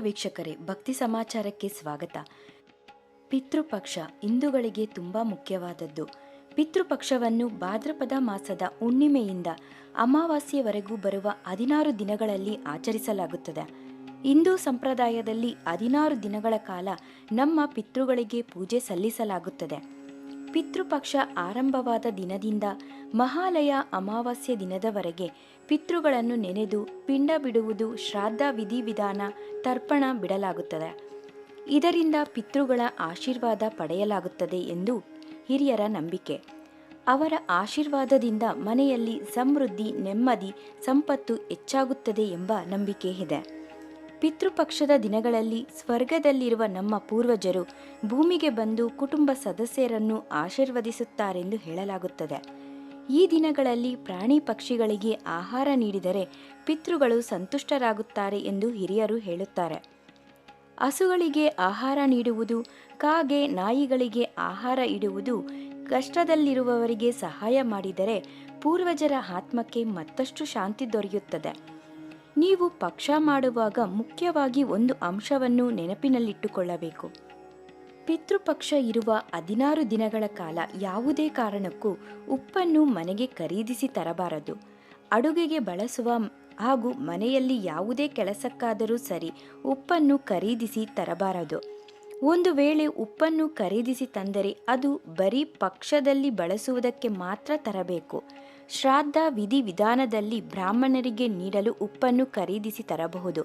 ವೀಕ್ಷಕರೇ, ಭಕ್ತಿ ಸಮಾಚಾರಕ್ಕೆ ಸ್ವಾಗತ. ಪಿತೃಪಕ್ಷ ಹಿಂದೂಗಳಿಗೆ ತುಂಬ ಮುಖ್ಯವಾದದ್ದು. ಪಿತೃಪಕ್ಷವನ್ನು ಭಾದ್ರಪದ ಮಾಸದ ಹುಣ್ಣಿಮೆಯಿಂದ ಅಮಾವಾಸ್ಯೆವರೆಗೂ ಬರುವ ಹದಿನಾರು ದಿನಗಳಲ್ಲಿ ಆಚರಿಸಲಾಗುತ್ತದೆ. ಹಿಂದೂ ಸಂಪ್ರದಾಯದಲ್ಲಿ ಹದಿನಾರು ದಿನಗಳ ಕಾಲ ನಮ್ಮ ಪಿತೃಗಳಿಗೆ ಪೂಜೆ ಸಲ್ಲಿಸಲಾಗುತ್ತದೆ. ಪಿತೃಪಕ್ಷ ಆರಂಭವಾದ ದಿನದಿಂದ ಮಹಾಲಯ ಅಮಾವಾಸ್ಯೆ ದಿನದವರೆಗೆ ಪಿತೃಗಳನ್ನು ನೆನೆದು ಪಿಂಡ ಬಿಡುವುದು ಶ್ರಾದ್ದ ವಿಧಿವಿಧಾನ ತರ್ಪಣ ಬಿಡಲಾಗುತ್ತದೆ. ಇದರಿಂದ ಪಿತೃಗಳ ಆಶೀರ್ವಾದ ಪಡೆಯಲಾಗುತ್ತದೆ ಎಂದು ಹಿರಿಯರ ನಂಬಿಕೆ. ಅವರ ಆಶೀರ್ವಾದದಿಂದ ಮನೆಯಲ್ಲಿ ಸಮೃದ್ಧಿ, ನೆಮ್ಮದಿ, ಸಂಪತ್ತು ಹೆಚ್ಚಾಗುತ್ತದೆ ಎಂಬ ನಂಬಿಕೆ ಇದೆ. ಪಿತೃಪಕ್ಷದ ದಿನಗಳಲ್ಲಿ ಸ್ವರ್ಗದಲ್ಲಿರುವ ನಮ್ಮ ಪೂರ್ವಜರು ಭೂಮಿಗೆ ಬಂದು ಕುಟುಂಬ ಸದಸ್ಯರನ್ನು ಆಶೀರ್ವದಿಸುತ್ತಾರೆಂದು ಹೇಳಲಾಗುತ್ತದೆ. ಈ ದಿನಗಳಲ್ಲಿ ಪ್ರಾಣಿ ಪಕ್ಷಿಗಳಿಗೆ ಆಹಾರ ನೀಡಿದರೆ ಪಿತೃಗಳು ಸಂತುಷ್ಟರಾಗುತ್ತಾರೆ ಎಂದು ಹಿರಿಯರು ಹೇಳುತ್ತಾರೆ. ಹಸುಗಳಿಗೆ ಆಹಾರ ನೀಡುವುದು, ಕಾಗೆ ನಾಯಿಗಳಿಗೆ ಆಹಾರ ಇಡುವುದು, ಕಷ್ಟದಲ್ಲಿರುವವರಿಗೆ ಸಹಾಯ ಮಾಡಿದರೆ ಪೂರ್ವಜರ ಆತ್ಮಕ್ಕೆ ಮತ್ತಷ್ಟು ಶಾಂತಿ ದೊರೆಯುತ್ತದೆ. ನೀವು ಪಕ್ಷ ಮಾಡುವಾಗ ಮುಖ್ಯವಾಗಿ ಒಂದು ಅಂಶವನ್ನು ನೆನಪಿನಲ್ಲಿಟ್ಟುಕೊಳ್ಳಬೇಕು. ಪಿತೃಪಕ್ಷ ಇರುವ ಹದಿನಾರು ದಿನಗಳ ಕಾಲ ಯಾವುದೇ ಕಾರಣಕ್ಕೂ ಉಪ್ಪನ್ನು ಮನೆಗೆ ಖರೀದಿಸಿ ತರಬಾರದು. ಅಡುಗೆಗೆ ಬಳಸುವ ಹಾಗೂ ಮನೆಯಲ್ಲಿ ಯಾವುದೇ ಕೆಲಸಕ್ಕಾದರೂ ಸರಿ ಉಪ್ಪನ್ನು ಖರೀದಿಸಿ ತರಬಾರದು. ಒಂದು ವೇಳೆ ಉಪ್ಪನ್ನು ಖರೀದಿಸಿ ತಂದರೆ ಅದು ಬರೀ ಪಕ್ಷದಲ್ಲಿ ಬಳಸುವುದಕ್ಕೆ ಮಾತ್ರ ತರಬೇಕು. ಶ್ರಾದ್ದ ವಿಧಿ ವಿಧಾನದಲ್ಲಿ ಬ್ರಾಹ್ಮಣರಿಗೆ ನೀಡಲು ಉಪ್ಪನ್ನು ಖರೀದಿಸಿ ತರಬಹುದು.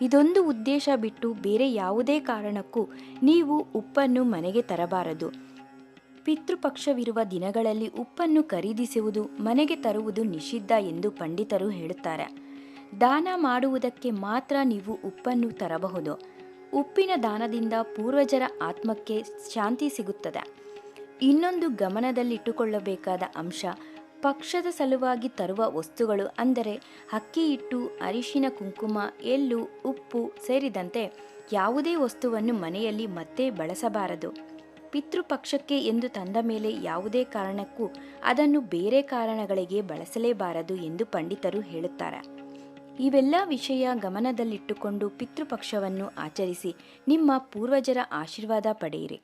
ಇದೊಂದು ಉದ್ದೇಶ ಬಿಟ್ಟು ಬೇರೆ ಯಾವುದೇ ಕಾರಣಕ್ಕೂ ನೀವು ಉಪ್ಪನ್ನು ಮನೆಗೆ ತರಬಾರದು. ಪಿತೃಪಕ್ಷವಿರುವ ದಿನಗಳಲ್ಲಿ ಉಪ್ಪನ್ನು ಖರೀದಿಸುವುದು ಮನೆಗೆ ತರುವುದು ನಿಷಿದ್ಧ ಎಂದು ಪಂಡಿತರು ಹೇಳುತ್ತಾರೆ. ದಾನ ಮಾಡುವುದಕ್ಕೆ ಮಾತ್ರ ನೀವು ಉಪ್ಪನ್ನು ತರಬಹುದು. ಉಪ್ಪಿನ ದಾನದಿಂದ ಪೂರ್ವಜರ ಆತ್ಮಕ್ಕೆ ಶಾಂತಿ ಸಿಗುತ್ತದೆ. ಇನ್ನೊಂದು ಗಮನದಲ್ಲಿಟ್ಟುಕೊಳ್ಳಬೇಕಾದ ಅಂಶ ಪಕ್ಷದ ಸಲುವಾಗಿ ತರುವ ವಸ್ತುಗಳು ಅಂದರೆ ಅಕ್ಕಿ ಹಿಟ್ಟು ಅರಿಶಿನ ಕುಂಕುಮ, ಎಳ್ಳು, ಉಪ್ಪು ಸೇರಿದಂತೆ ಯಾವುದೇ ವಸ್ತುವನ್ನು ಮನೆಯಲ್ಲಿ ಮತ್ತೆ ಬಳಸಬಾರದು. ಪಿತೃಪಕ್ಷಕ್ಕೆ ಎಂದು ತಂದ ಮೇಲೆ ಯಾವುದೇ ಕಾರಣಕ್ಕೂ ಅದನ್ನು ಬೇರೆ ಕಾರಣಗಳಿಗೆ ಬಳಸಲೇಬಾರದು ಎಂದು ಪಂಡಿತರು ಹೇಳುತ್ತಾರೆ. ಇವೆಲ್ಲ ವಿಷಯ ಗಮನದಲ್ಲಿಟ್ಟುಕೊಂಡು ಪಿತೃಪಕ್ಷವನ್ನು ಆಚರಿಸಿ ನಿಮ್ಮ ಪೂರ್ವಜರ ಆಶೀರ್ವಾದ ಪಡೆಯಿರಿ.